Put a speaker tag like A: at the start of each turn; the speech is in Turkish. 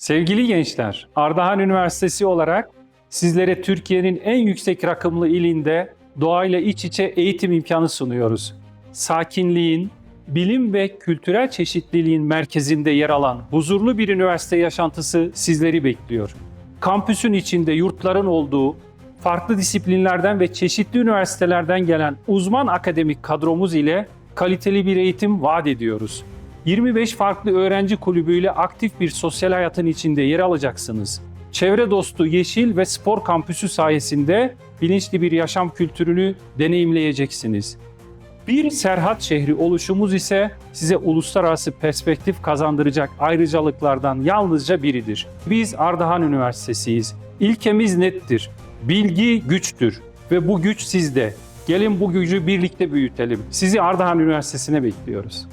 A: Sevgili gençler, Ardahan Üniversitesi olarak sizlere Türkiye'nin en yüksek rakımlı ilinde doğayla iç içe eğitim imkanı sunuyoruz. Sakinliğin, bilim ve kültürel çeşitliliğin merkezinde yer alan huzurlu bir üniversite yaşantısı sizleri bekliyor. Kampüsün içinde yurtların olduğu, farklı disiplinlerden ve çeşitli üniversitelerden gelen uzman akademik kadromuz ile kaliteli bir eğitim vaat ediyoruz. 25 farklı öğrenci kulübüyle aktif bir sosyal hayatın içinde yer alacaksınız. Çevre dostu yeşil ve spor kampüsü sayesinde bilinçli bir yaşam kültürünü deneyimleyeceksiniz. Bir Serhat şehri oluşumuz ise size uluslararası perspektif kazandıracak ayrıcalıklardan yalnızca biridir. Biz Ardahan Üniversitesiyiz. İlkemiz nettir. Bilgi güçtür ve bu güç sizde. Gelin bu gücü birlikte büyütelim. Sizi Ardahan Üniversitesi'ne bekliyoruz.